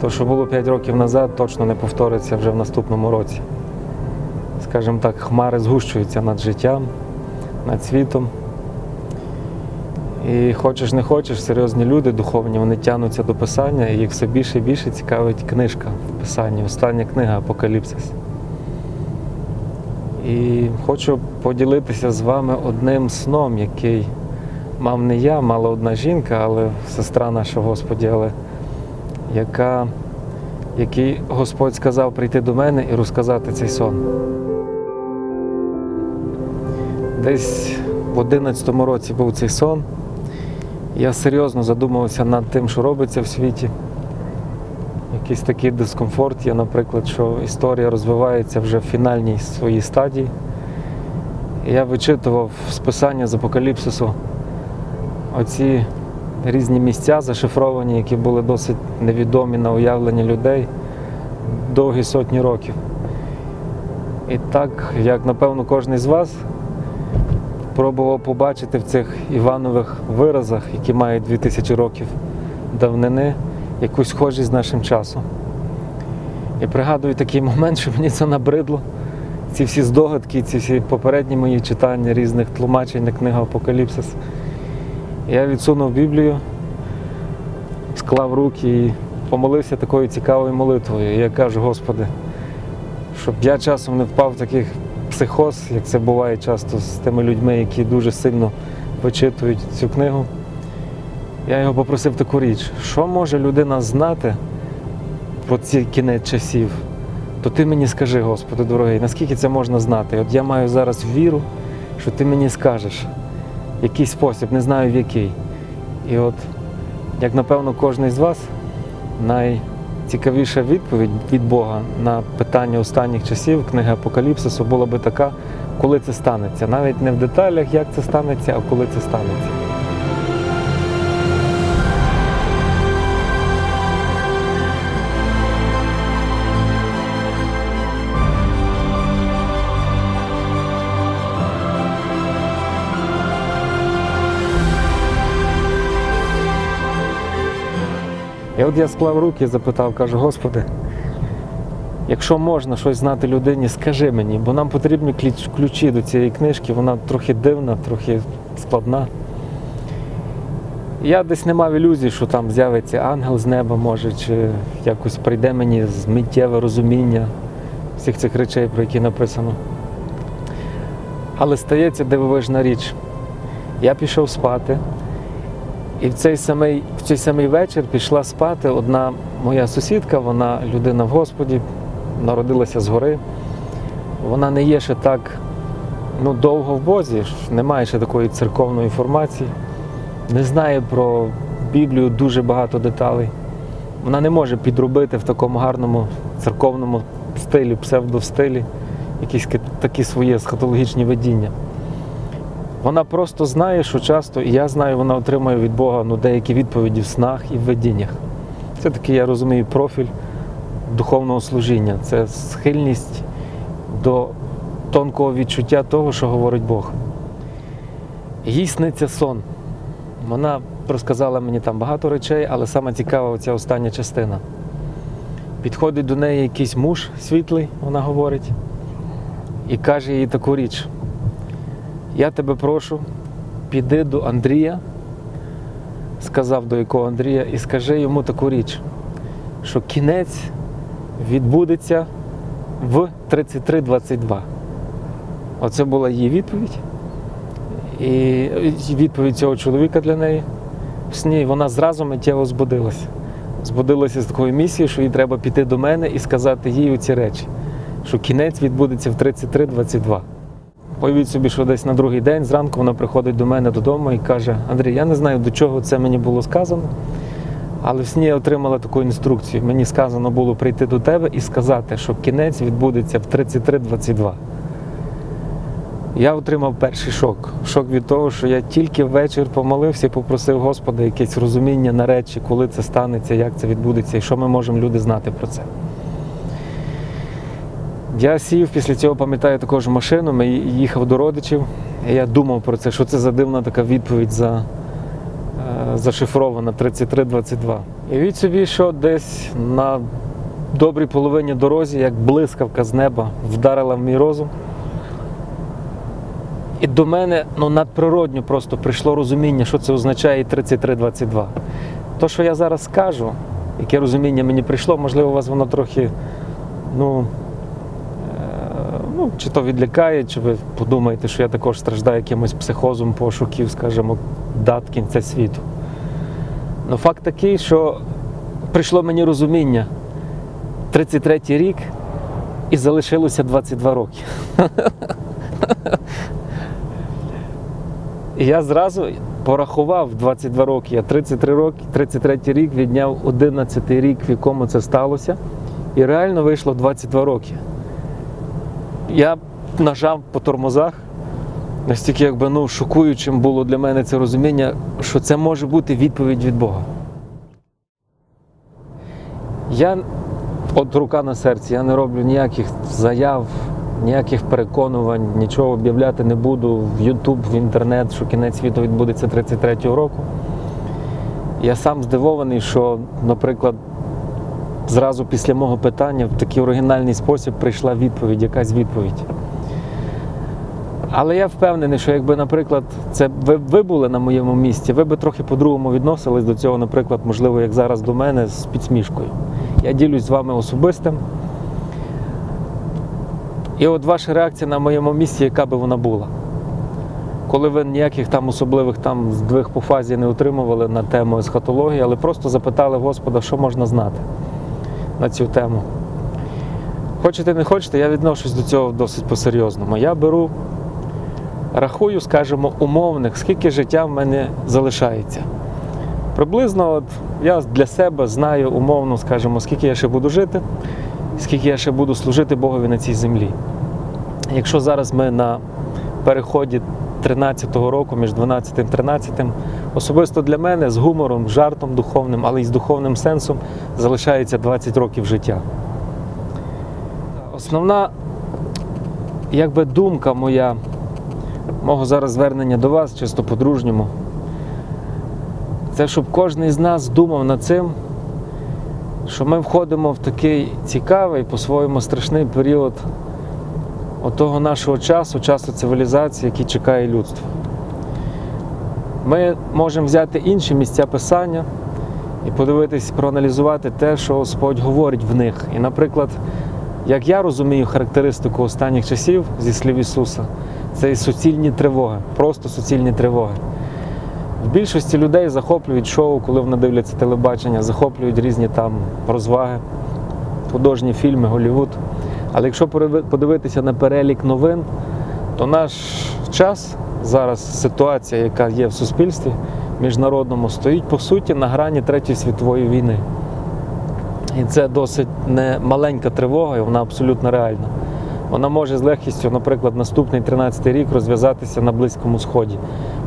То, що було 5 років назад, точно не повториться вже в наступному році. Скажімо так, хмари згущуються над життям, над світом. І хочеш не хочеш, серйозні люди духовні, вони тягнуться до писання, і їх все більше і більше цікавить книжка в писанні, остання книга Апокаліпсис. І хочу поділитися з вами одним сном, який мав не я, мала одна жінка, але сестра наша Господі, але яка, який Господь сказав прийти до мене і розказати цей сон. Десь в 11 році був цей сон. Я серйозно задумувався над тим, що робиться в світі. Якийсь такий дискомфорт є, наприклад, що історія розвивається вже в фінальній своїй стадії. Я вичитував з писання з апокаліпсису оці різні місця зашифровані, які були досить невідомі на уявлення людей довгі сотні років. І так, як напевно кожен з вас пробував побачити в цих Іванових виразах, які мають 2000 років давнини, якусь схожість з нашим часом. І пригадую такий момент, що мені це набридло. Ці всі здогадки, ці всі попередні мої читання різних тлумачень на книгу Апокаліпсис. Я відсунув Біблію, склав руки і помолився такою цікавою молитвою. Я кажу, Господи, щоб я часом не впав в таких психоз, як це буває часто з тими людьми, які дуже сильно вичитують цю книгу. Я його попросив таку річ, що може людина знати про цей кінець часів, то ти мені скажи, Господи, дорогий, наскільки це можна знати? От я маю зараз віру, що ти мені скажеш в який спосіб, не знаю в який. І от, як напевно, кожен з вас, найцікавіша відповідь від Бога на питання останніх часів книги Апокаліпсису була би така, коли це станеться. Навіть не в деталях, як це станеться, а коли це станеться. І от я склав руки і запитав, кажу, Господи, якщо можна щось знати людині, скажи мені, бо нам потрібні ключі до цієї книжки, вона трохи дивна, трохи складна. Я десь не мав ілюзій, що там з'явиться ангел з неба, може, чи якось прийде мені миттєве розуміння всіх цих речей, про які написано. Але стається дивовижна річ. Я пішов спати, і в цей самий, в цей самий вечір пішла спати одна моя сусідка, вона людина в Господі, народилася згори. Вона не є ще так ну, довго в Бозі, немає ще такої церковної інформації, не знає про Біблію дуже багато деталей. Вона не може підробити в такому гарному церковному стилі, псевдостилі, якісь такі свої есхатологічні видіння. Вона просто знає, що часто, і я знаю, вона отримує від Бога ну, деякі відповіді в снах і в видіннях. Це такий, я розумію, профіль духовного служіння. Це схильність до тонкого відчуття того, що говорить Бог. Їй сниться сон. Вона розказала мені там багато речей, але саме цікава ця остання частина. Підходить до неї якийсь муж світлий, вона говорить, і каже їй таку річ. Я тебе прошу, піди до Андрія, сказав до якого Андрія, і скажи йому таку річ, що кінець відбудеться в 33.22. Оце була її відповідь. І відповідь цього чоловіка для неї в сні вона зразу миттєво збудилася. Збудилася з такої місії, що їй треба піти до мене і сказати їй оці речі, що кінець відбудеться в 33.22. Уявіть собі, що десь на другий день зранку вона приходить до мене додому і каже: Андрій, я не знаю, до чого це мені було сказано, але в сні я отримала таку інструкцію. Мені сказано було прийти до тебе і сказати, що кінець відбудеться в 33.22. Я отримав перший шок. Шок від того, що я тільки ввечір помолився і попросив Господа якесь розуміння на речі, коли це станеться, як це відбудеться і що ми можемо люди знати про це. Я сів після цього, пам'ятаю також машину, ми їхав до родичів. І я думав про це, що це за дивна така відповідь за, е, зашифрована 3322. І від собі, що десь на добрій половині дорозі, як блискавка з неба, вдарила в мій розум. І до мене ну, надприродньо просто прийшло розуміння, що це означає 3322. То, що я зараз скажу, яке розуміння мені прийшло, можливо, у вас воно трохи, ну, чи то відлякає, чи ви подумаєте, що я також страждаю якимось психозом пошуків, скажімо, дат кінця світу. Ну, факт такий, що прийшло мені розуміння 33-й рік і залишилося 22 роки. І я зразу порахував 22 роки, я 33 роки, 33 рік відняв 11 рік, в якому це сталося. І реально вийшло 22 роки. Я нажав по тормозах. Настільки якби ну, шокуючим було для мене це розуміння, що це може бути відповідь від Бога. Я, от рука на серці, я не роблю ніяких заяв, ніяких переконувань, нічого об'являти не буду в Ютуб, в інтернет, що кінець світу відбудеться 33-го року. Я сам здивований, що, наприклад, зразу після мого питання в такий оригінальний спосіб прийшла відповідь, якась відповідь. Але я впевнений, що якби, наприклад, це ви, ви були на моєму місці, ви би трохи по-другому відносились до цього, наприклад, можливо, як зараз до мене з підсмішкою. Я ділюсь з вами особистим. І от ваша реакція на моєму місці, яка би вона була? Коли ви ніяких там особливих там здвиг по фазі не отримували на тему есхатології, але просто запитали Господа, що можна знати на цю тему. Хочете, не хочете, я відношусь до цього досить по-серйозному. Я беру, рахую, скажімо, умовних, скільки життя в мене залишається. Приблизно от я для себе знаю умовно, скажімо, скільки я ще буду жити, скільки я ще буду служити Богові на цій землі. Якщо зараз ми на переході 13-го року між 12 і 13, особисто для мене з гумором, жартом духовним, але й з духовним сенсом залишається 20 років життя. Основна якби думка моя, мого зараз звернення до вас, чисто по-дружньому, це щоб кожен із нас думав над цим, що ми входимо в такий цікавий, по-своєму страшний період отого нашого часу, часу цивілізації, який чекає людство. Ми можемо взяти інші місця писання і подивитись, проаналізувати те, що Господь говорить в них. І, наприклад, як я розумію характеристику останніх часів зі слів Ісуса, це і суцільні тривоги, просто суцільні тривоги. В більшості людей захоплюють шоу, коли вони дивляться телебачення, захоплюють різні там розваги, художні фільми, Голлівуд. Але якщо подивитися на перелік новин, то наш час зараз ситуація, яка є в суспільстві міжнародному, стоїть по суті на грані Третьої світової війни. І це досить не маленька тривога, і вона абсолютно реальна. Вона може з легкістю, наприклад, наступний 13-й рік розв'язатися на Близькому Сході,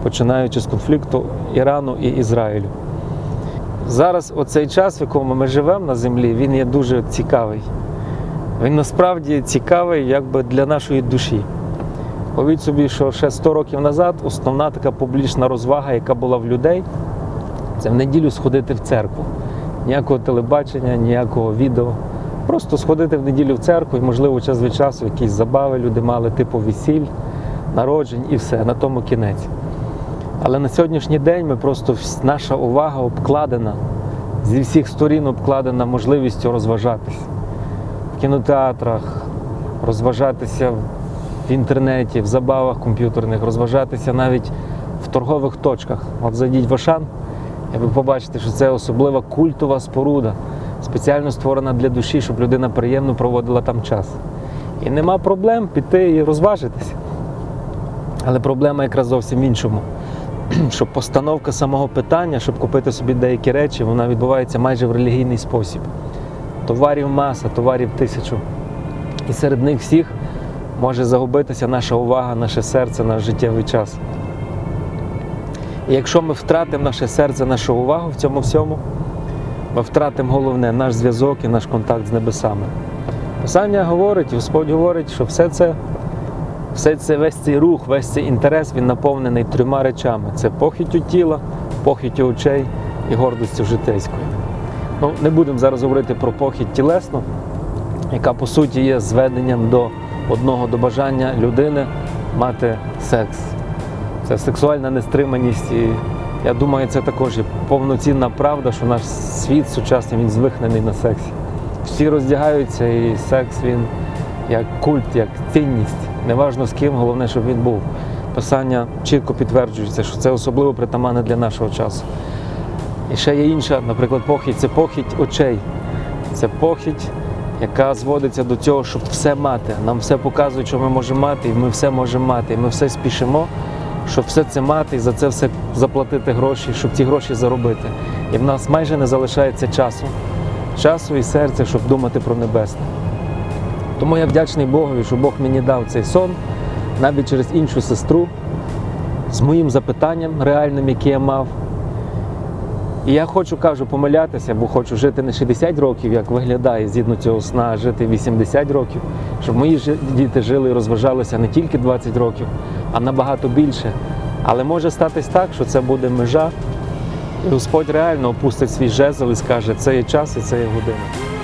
починаючи з конфлікту Ірану і Ізраїлю. Зараз оцей час, в якому ми живемо на землі, він є дуже цікавий. Він насправді цікавий якби для нашої душі. Уявіть собі, що ще 100 років назад основна така публічна розвага, яка була в людей, це в неділю сходити в церкву. Ніякого телебачення, ніякого відео. Просто сходити в неділю в церкву і, можливо, час від часу якісь забави люди мали, типу весіль, народжень і все, на тому кінець. Але на сьогоднішній день ми просто наша увага обкладена, зі всіх сторін обкладена можливістю розважатись в кінотеатрах, розважатися в інтернеті, в забавах комп'ютерних, розважатися навіть в торгових точках. От зайдіть в Ашан, і ви побачите, що це особлива культова споруда, спеціально створена для душі, щоб людина приємно проводила там час. І нема проблем піти і розважитися. Але проблема якраз зовсім в іншому. Що постановка самого питання, щоб купити собі деякі речі, вона відбувається майже в релігійний спосіб. Товарів маса, товарів тисячу. І серед них всіх може загубитися наша увага, наше серце, наш життєвий час. І якщо ми втратимо наше серце, нашу увагу в цьому всьому, ми втратимо головне наш зв'язок і наш контакт з небесами. Писання говорить, Господь говорить, що все це, все це, весь цей рух, весь цей інтерес, він наповнений трьома речами: це похиттю тіла, похиттю очей і гордістю житейською. Ну, не будемо зараз говорити про похідь тілесну, яка по суті є зведенням до одного до бажання людини мати секс. Це сексуальна нестриманість. І я думаю, це також є повноцінна правда, що наш світ сучасний він звихнений на сексі. Всі роздягаються, і секс він як культ, як цінність. Неважно з ким, головне, щоб він був. Писання чітко підтверджується, що це особливо притаманне для нашого часу. І ще є інша, наприклад, похідь це похідь очей. Це похідь, яка зводиться до цього, щоб все мати. Нам все показують, що ми можемо мати, і ми все можемо мати. І ми все спішимо, щоб все це мати і за це все заплатити гроші, щоб ці гроші заробити. І в нас майже не залишається часу, часу і серця, щоб думати про небесне. Тому я вдячний Богові, що Бог мені дав цей сон навіть через іншу сестру з моїм запитанням реальним, яке я мав. І я хочу, кажу, помилятися, бо хочу жити не 60 років, як виглядає згідно цього сна, а жити 80 років, щоб мої діти жили і розважалися не тільки 20 років, а набагато більше. Але може статись так, що це буде межа, і Господь реально опустить свій жезл і скаже, це є час і це є година.